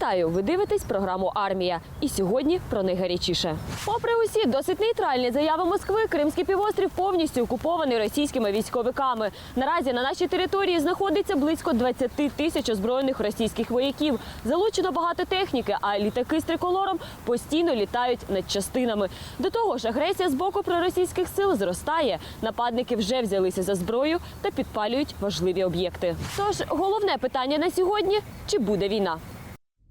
Вітаю! Ви дивитесь програму Армія. І сьогодні про найгарячіше. Попри усі досить нейтральні заяви Москви, Кримський півострів повністю окупований російськими військовиками. Наразі на нашій території знаходиться близько 20 тисяч озброєних російських вояків. Залучено багато техніки, а літаки з триколором постійно літають над частинами. До того ж, агресія з боку проросійських сил зростає. Нападники вже взялися за зброю та підпалюють важливі об'єкти. Тож головне питання на сьогодні: чи буде війна?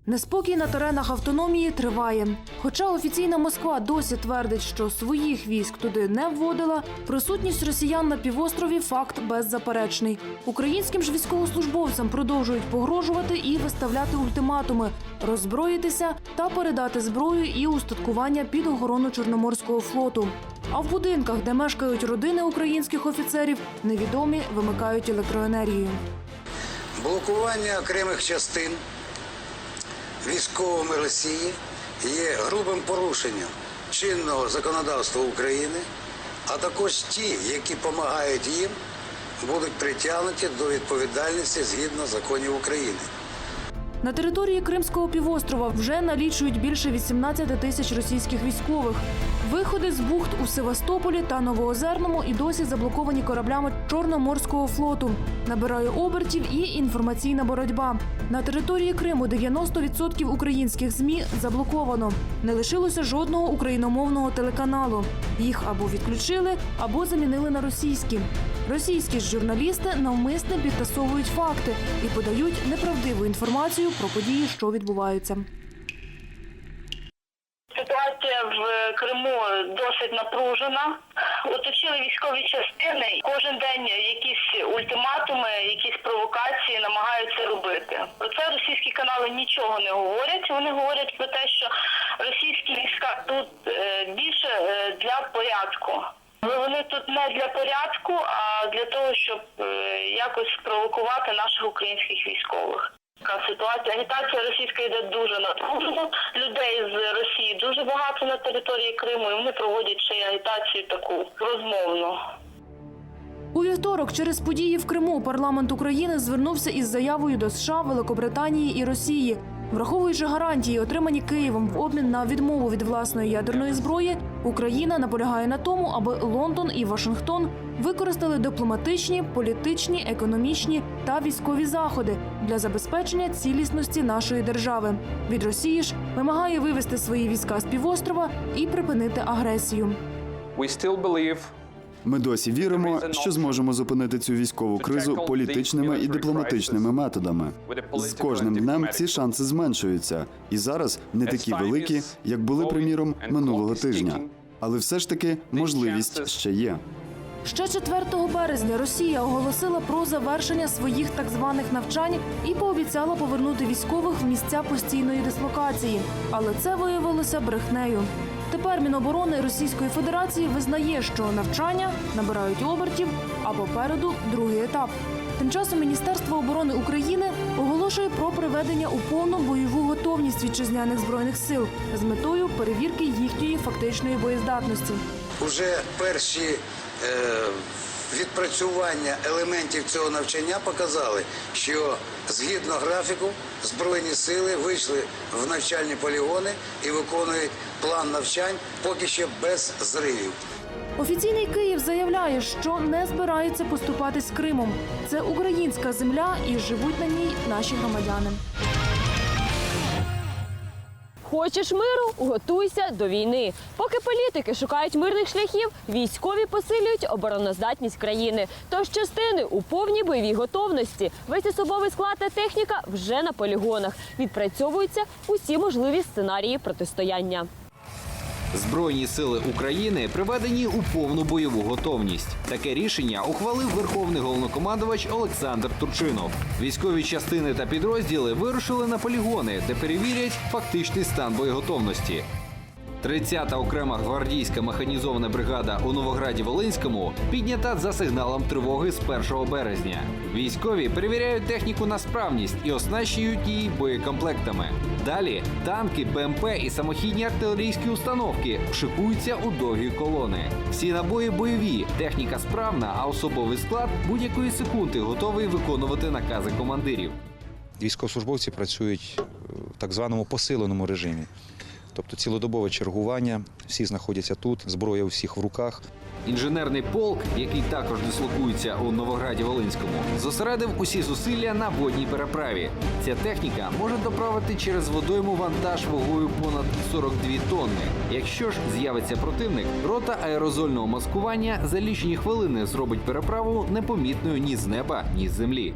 Неспокій на теренах автономії триває. Хоча офіційна Москва досі твердить, що своїх військ туди не вводила, присутність росіян на півострові факт беззаперечний. Українським ж військовослужбовцям продовжують погрожувати і виставляти ультиматуми, роззброїтися та передати зброю і устаткування під охорону Чорноморського флоту. А в будинках, де мешкають родини українських офіцерів, невідомі вимикають електроенергію. Блокування окремих частин військовими Росії є грубим порушенням чинного законодавства України, а також ті, які допомагають їм, будуть притягнуті до відповідальності згідно законів України. На території Кримського півострова вже налічують більше 18 тисяч російських військових. Виходи з бухт у Севастополі та Новоозерному і досі заблоковані кораблями Чорноморського флоту. Набирає обертів і інформаційна боротьба. На території Криму 90% українських ЗМІ заблоковано. Не лишилося жодного україномовного телеканалу. Їх або відключили, або замінили на російські. Російські ж журналісти навмисне підтасовують факти і подають неправдиву інформацію про події, що відбуваються. В Криму досить напружена. Оточили військові частини. Кожен день якісь ультиматуми, якісь провокації намагаються робити. Про це російські канали нічого не говорять. Вони говорять про те, що російські війська тут е, більше е, для порядку. Але вони тут не для порядку, а для того, щоб е, якось спровокувати наших українських військових. Така ситуація. Агітація російська йде дуже напружено. Людей з Росії дуже багато на території Криму, і вони проводять ще й агітацію таку розмовну. У вівторок через події в Криму парламент України звернувся із заявою до США, Великобританії і Росії. Враховуючи гарантії, отримані Києвом в обмін на відмову від власної ядерної зброї, Україна наполягає на тому, аби Лондон і Вашингтон використали дипломатичні, політичні, економічні та військові заходи для забезпечення цілісності нашої держави. Від Росії ж вимагає вивести свої війська з півострова і припинити агресію. We still believe Ми досі віримо, що зможемо зупинити цю військову кризу політичними і дипломатичними методами. З кожним днем ці шанси зменшуються, і зараз не такі великі, як були, приміром, минулого тижня. Але все ж таки можливість ще є. Ще 4 березня Росія оголосила про завершення своїх так званих навчань і пообіцяла повернути військових в місця постійної дислокації. Але це виявилося брехнею. Тепер Міноборони Російської Федерації визнає, що навчання набирають обертів, а попереду другий етап. Тим часом Міністерство оборони України оголошує про приведення у повну бойову готовність вітчизняних збройних сил з метою перевірки їхньої фактичної боєздатності. Уже перші е, відпрацювання елементів цього навчання показали, що згідно графіку Збройні сили вийшли в навчальні полігони і виконують план навчань поки що без зривів. Офіційний Київ заявляє, що не збирається поступатись з Кримом. Це українська земля і живуть на ній наші громадяни. Хочеш миру? Готуйся до війни. Поки політики шукають мирних шляхів, військові посилюють обороноздатність країни. Тож частини у повній бойовій готовності. Весь особовий склад та техніка вже на полігонах. Відпрацьовуються усі можливі сценарії протистояння. Збройні сили України приведені у повну бойову готовність. Таке рішення ухвалив верховний головнокомандувач Олександр Турчинов. Військові частини та підрозділи вирушили на полігони, де перевірять фактичний стан боєготовності. 30-та окрема гвардійська механізована бригада у Новограді Волинському піднята за сигналом тривоги з 1 березня. Військові перевіряють техніку на справність і оснащують її боєкомплектами. Далі танки, БМП і самохідні артилерійські установки шикуються у довгі колони. Всі набої бойові, техніка справна, а особовий склад будь-якої секунди готовий виконувати накази командирів. Військовослужбовці працюють е, так званому посиленому режимі. Тобто цілодобове чергування, всі знаходяться тут, зброя у всіх в руках. Інженерний полк, який також дислокується у Новограді Волинському, зосередив усі зусилля на водній переправі. Ця техніка може доправити через водойму вантаж вагою понад 42 тонни. Якщо ж з'явиться противник, рота аерозольного маскування за лічені хвилини зробить переправу непомітною ні з неба, ні з землі.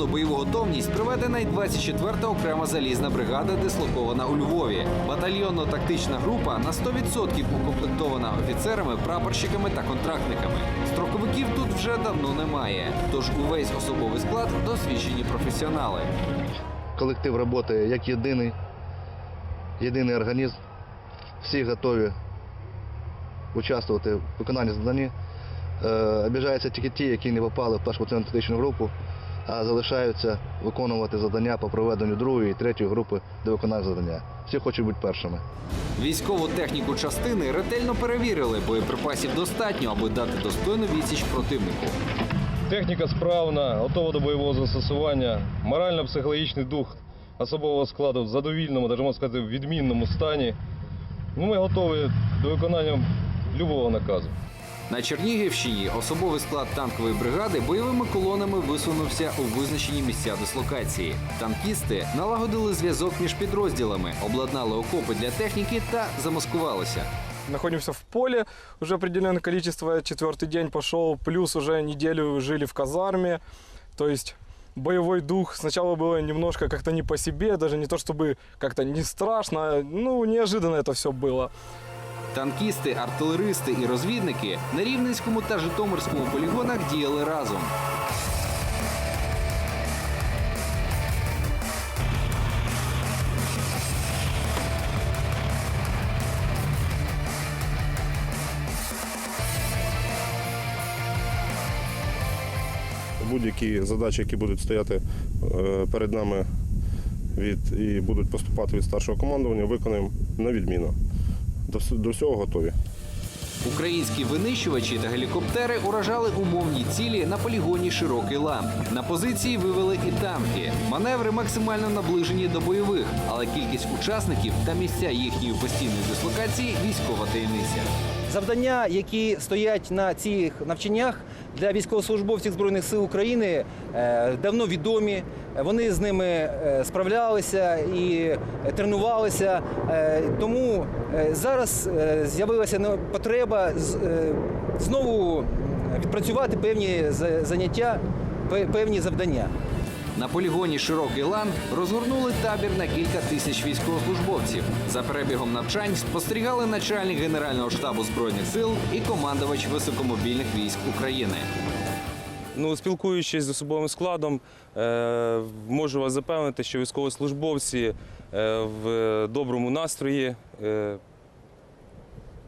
Повну бойову готовність приведена й 24-та окрема залізна бригада, дислокована у Львові. Батальйонно-тактична група на 100% укомплектована офіцерами, прапорщиками та контрактниками. Строковиків тут вже давно немає. Тож увесь особовий склад досвідчені професіонали. колектив працює як єдиний, єдиний організм. Всі готові участвувати в виконанні завдання. Е, обіжаються тільки ті, які не попали в першу тактичну групу, а залишаються виконувати завдання по проведенню другої і третьої групи до виконання завдання. Всі хочуть бути першими. Військову техніку частини ретельно перевірили. Боєприпасів достатньо, аби дати достойну відсіч противнику. Техніка справна, готова до бойового застосування. Морально-психологічний дух особового складу в задовільному, навіть можна сказати, в відмінному стані. Ну, ми готові до виконання любого наказу. На Чернігівщині особовий склад танкової бригади бойовими колонами висунувся у визначені місця дислокації. Танкісти налагодили зв'язок між підрозділами, обладнали окопи для техніки та замаскувалися. находимся в поле, уже определенное количество, четвертый день пошел, плюс уже неделю жили в казарме, то есть боевой дух сначала было немножко как-то не по себе, даже не то чтобы как-то не страшно, ну неожиданно это все было. Танкісти, артилеристи і розвідники на Рівненському та Житомирському полігонах діяли разом. будь-які задачі, які будуть стояти е, перед нами від, і будуть поступати від старшого командування, виконаємо на відміну. До, до всього готові. Українські винищувачі та гелікоптери уражали умовні цілі на полігоні Широкий Лам. На позиції вивели і танки. Маневри максимально наближені до бойових, але кількість учасників та місця їхньої постійної дислокації військова таємниця. Завдання, які стоять на цих навчаннях для військовослужбовців Збройних сил України, е, давно відомі. Вони з ними е, справлялися і тренувалися. Е, Тому е, зараз е, з'явилася потреба е, знову відпрацювати певні заняття, певні завдання. На полігоні Широкий Лан розгорнули табір на кілька тисяч військовослужбовців. За перебігом навчань спостерігали начальник Генерального штабу збройних сил і командувач високомобільних військ України. Ну, спілкуючись з особовим складом, е, можу вас запевнити, що військовослужбовці е, в доброму настрої, е,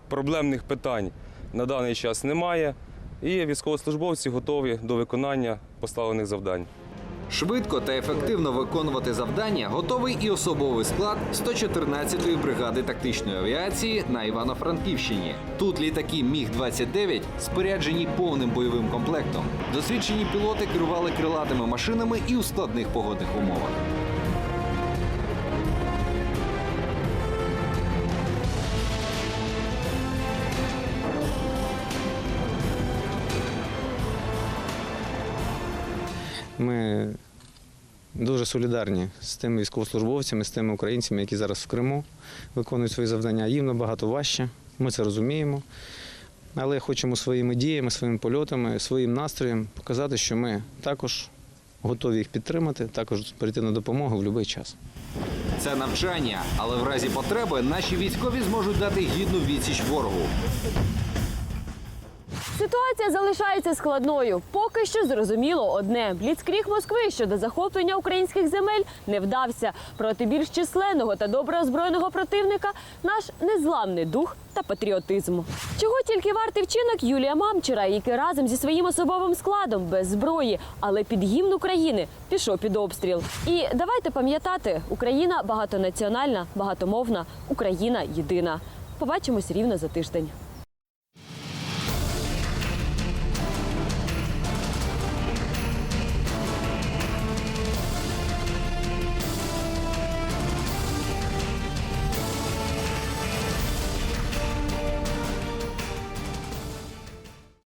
проблемних питань на даний час немає. І військовослужбовці готові до виконання поставлених завдань. Швидко та ефективно виконувати завдання готовий і особовий склад 114-ї бригади тактичної авіації на Івано-Франківщині. Тут літаки Міг-29 споряджені повним бойовим комплектом. Досвідчені пілоти керували крилатими машинами і у складних погодних умовах. Ми дуже солідарні з тими військовослужбовцями, з тими українцями, які зараз в Криму виконують свої завдання. Їм набагато важче, ми це розуміємо. Але хочемо своїми діями, своїми польотами, своїм настроєм показати, що ми також готові їх підтримати, також прийти на допомогу в будь-який час. Це навчання, але в разі потреби наші військові зможуть дати гідну відсіч ворогу. Ситуація залишається складною. Поки що зрозуміло одне: бліцкріг Москви щодо захоплення українських земель не вдався. Проти більш численного та добре озброєного противника наш незламний дух та патріотизм. Чого тільки вартий вчинок Юлія Мамчера, який разом зі своїм особовим складом без зброї, але під гімн України пішов під обстріл. І давайте пам'ятати, Україна багатонаціональна, багатомовна, Україна єдина. Побачимось рівно за тиждень.